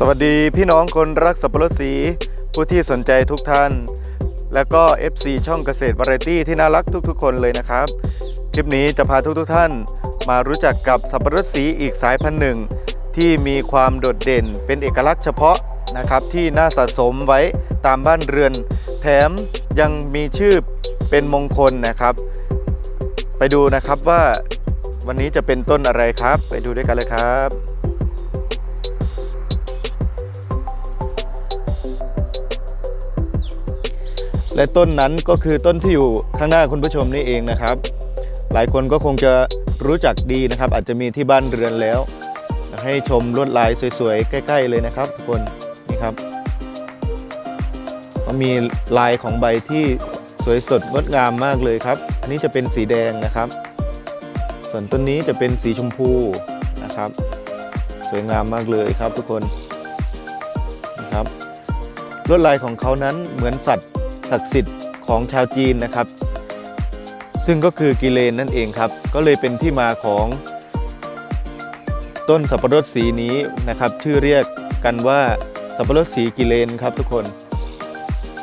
สวัสดีพี่น้องคนรักสับปะรดสี ผู้ที่สนใจทุกท่าน แล้วก็ FC ช่องเกษตรวาไรตี้ที่น่ารักทุกๆ คนเลยนะครับ คลิปนี้จะพาทุกๆท่าน มารู้จักกับสับปะรดสีอีกสายพันธุ์หนึ่ง ที่มีความโดดเด่นเป็นเอกลักษณ์เฉพาะนะครับที่น่าสะสมไว้ตามบ้านเรือน แถมยังมีชื่อเป็นมงคลนะครับ ไปดูนะครับว่าวันนี้จะเป็นต้นอะไรครับ ไปดูด้วยกันเลยครับ และต้นนั้นก็คือต้นที่อยู่ข้างหน้าคุณผู้ชมนี่เองนะครับ หลายคนก็คงจะรู้จักดีนะครับ อาจจะมีที่บ้านเรือนแล้ว ให้ชมลวดลายสวยๆ ใกล้ ๆ เลยนะครับทุกคนนี่ครับก็มีลายของใบที่สวยสดงดงามมากเลยครับ อันนี้จะเป็นสีแดงนะครับ ส่วนต้นนี้จะเป็นสีชมพูนะครับ สวยงามมากเลยครับทุกคนนะครับลวดลายของเขานั้นเหมือนสัตว์ ศักดิ์สิทธิ์ของชาวจีนนะครับ ซึ่งก็คือกิเลนนั่นเองครับ ก็เลยเป็นที่มาของต้นสับปะรดสีนี้นะครับ ชื่อเรียกกันว่าสับปะรดสีกิเลนครับทุกคน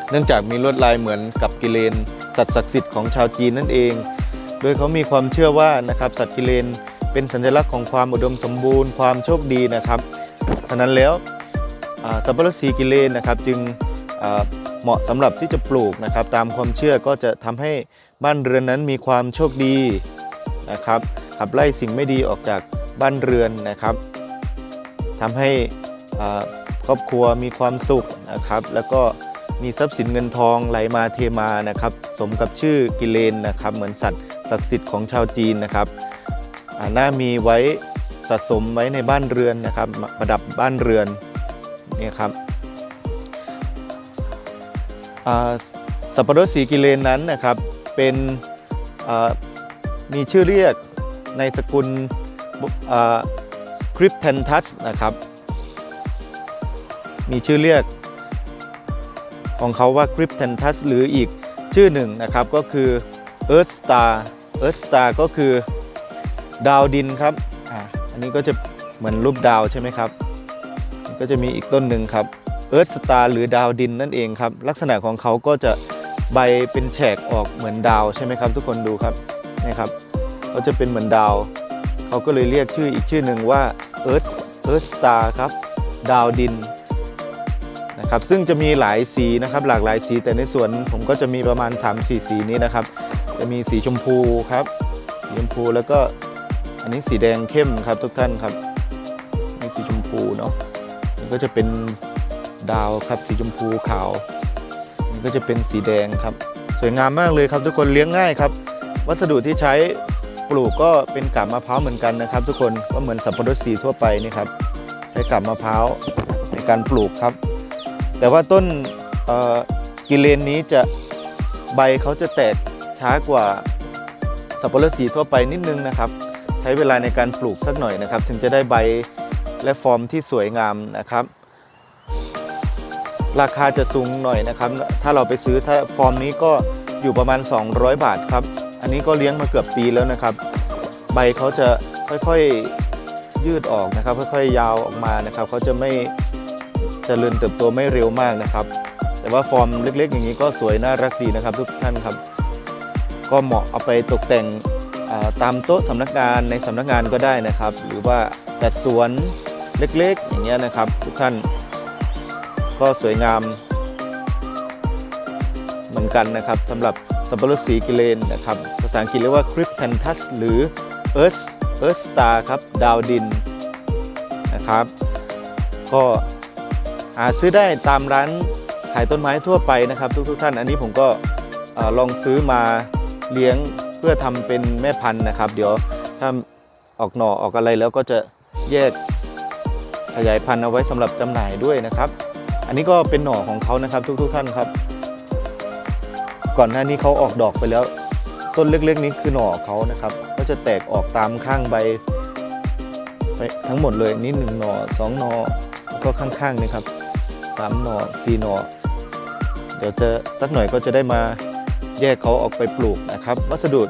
เนื่องจากมีลวดลายเหมือนกับกิเลน สัตว์ศักดิ์สิทธิ์ของชาวจีนนั่นเอง โดยเขามีความเชื่อว่านะครับสัตว์กิเลนเป็นสัญลักษณ์ของความอุดมสมบูรณ์ความโชคดีนะครับฉะนั้นแล้วสับปะรดสีกิเลนนะครับจึง เหมาะสำหรับที่จะปลูกนะครับ ตามความเชื่อก็จะทำให้บ้านเรือนนั้นมีความโชคดีนะครับ ขับไล่สิ่งไม่ดีออกจากบ้านเรือนนะครับทำให้ครอบครัวมีความสุขนะครับ แล้วก็มีทรัพย์สินเงินทองไหลมาเทมานะครับ สมกับชื่อกิเลนนะครับ เหมือนสัตว์ศักดิ์สิทธิ์ของชาวจีนนะครับน่ามีไว้สะสมไว้ในบ้านเรือนนะครับ ประดับบ้านเรือนนี่ครับ สับปะรดสีกิเลนนั้นนะครับเป็นมีชื่อเรียกในสกุลคริปเทนทัสนะครับ มีชื่อเรียกของเขาว่า c r y p t e n t u s หรืออีกชื่อหนึ่งนะครับก็คือ Earth Star Earth Star ก็คือดาวดินครับออันนี้ก็จะเหมือนรูปดาวใช่ไหมครับ ก็จะมีอีกต้นหนึ่งครับ Earth Star หรือดาวดินนั่นเองครับ ลักษณะของเขาก็จะใบเป็นแฉกออกเหมือนดาวใช่ไหมครับ ทุกคนดูครับนี่ครับเขาจะเป็นเหมือนดาว เขาก็เลยเรียกชื่ออีกชื่อหนึ่งว่า Earth Earth Star ครับดาวดินนะครับซึ่งจะมีหลายสีนะครับหลากหลายสีแต่ในสวนผมก็จะมีประมาณ 3-4 สีนี้นะครับ จะมีสีชมพูครับสีชมพูแล้วก็อันนี้สีแดงเข้มครับทุกท่านครับนี่สีชมพูเนาะก็จะเป็น ดาวครับ สีชมพูขาวนี่ก็จะเป็นสีแดงครับ สวยงามมากเลยครับทุกคนเลี้ยงง่ายครับ วัสดุที่ใช้ปลูกก็เป็นกาบมะพร้าวเหมือนกันนะครับ ทุกคนก็เหมือนสับปะรดสีทั่วไปนี่ครับใช้กาบมะพร้าวในการปลูกครับ แต่ว่าต้นกิเลนนี้จะใบเขาจะแตกช้ากว่าสับปะรดสีทั่วไปนิดนึงนะครับ ใช้เวลาในการปลูกสักหน่อยนะครับ ถึงจะได้ใบและฟอร์มที่สวยงามนะครับ ราคาจะสูงหน่อยนะครับ ถ้าเราไปซื้อถ้าฟอร์มนี้ก็อยู่ประมาณ 200 บาทครับ อันนี้ก็เลี้ยงมาเกือบปีแล้วนะครับ ใบเขาจะค่อยๆยืดออกนะครับ ค่อยๆยาวออกมานะครับเขาจะไม่เจริญเติบโตไม่เร็วมากนะครับ แต่ว่าฟอร์มเล็ก ๆ อย่างนี้ก็สวยน่ารักดีนะครับ ทุกท่านครับ ก็เหมาะเอาไปตกแต่งาตามโต๊ะสำนักงานในสำนักงานก็ได้นะครับ หรือว่าจัดสวนเล็กๆ อย่างเงี้ยนะครับ ทุกท่าน ก็สวยงาม เหมือนกันนะครับสำหรับสับปะรดสีกิเลนนะครับภาษาอังกฤษเรียกว่า Cryptanthus หรือ Earth Earth Star ครับดาวดินนะครับ ก็หาซื้อได้ตามร้านขายต้นไม้ทั่วไปนะครับ ทุกๆท่าน อันนี้ผมก็ลองซื้อมาเลี้ยงเพื่อทำเป็นแม่พันธุ์นะครับ เดี๋ยวถ้าออกหน่อออกอะไรแล้วก็จะแยกขยายพันธุ์เอาไว้สำหรับจำหน่ายด้วยนะครับ นนี้ก็เป็นหน่อของเขานะครับทุกๆท่านครับ ก่อนหน้านี้เขาออกดอกไปแล้ว ต้นเล็กๆนี้คือหน่อเขานะครับ ก็จะแตกออกตามข้างใบทั้งหมดเลยนี่หนึ่งหน่อสองหน่อก็ข้างๆนี่ครับสามหน่อสี่หน่อเดี๋ยวจะสักหน่อยก็จะได้มาแยกเขาออกไปปลูกนะครับ วัสดุ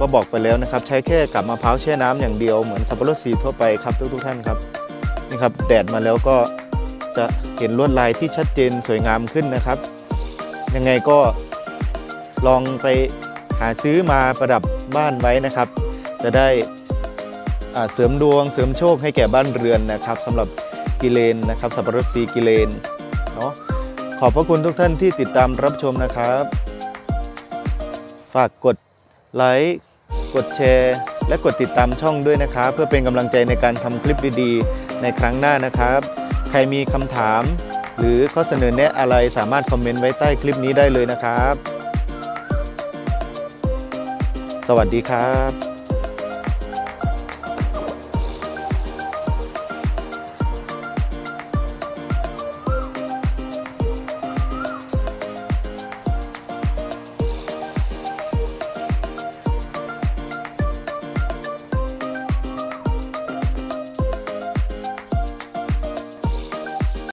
ก็บอกไปแล้วนะครับ ใช้แค่กับมะพร้าวแช่น้ำอย่างเดียวเหมือนสับปะรดสีทั่วไปครับทุกๆท่านครับนี่ครับแดดมาแล้วก็ จะเห็นลวดลายที่ชัดเจนสวยงามขึ้นนะครับ ยังไงก็ลองไปหาซื้อมาประดับบ้านไว้นะครับ จะได้เสริมดวงเสริมโชคให้แก่บ้านเรือนนะครับสำหรับกิเลนนะครับสับปะรดสีกิเลนเนาะขอบพระคุณทุกท่านที่ติดตามรับชมนะครับ ฝากกดไลค์กดแชร์ และกดติดตามช่องด้วยนะครับ เพื่อเป็นกำลังใจในการทำคลิปดีๆ ในครั้งหน้านะครับ รมีคำถาม หรือข้อเสนอแนะอะไรสามารถคอมเมนต์ไว้ใต้คลิปนี้ได้เลยนะครับ สวัสดีครับ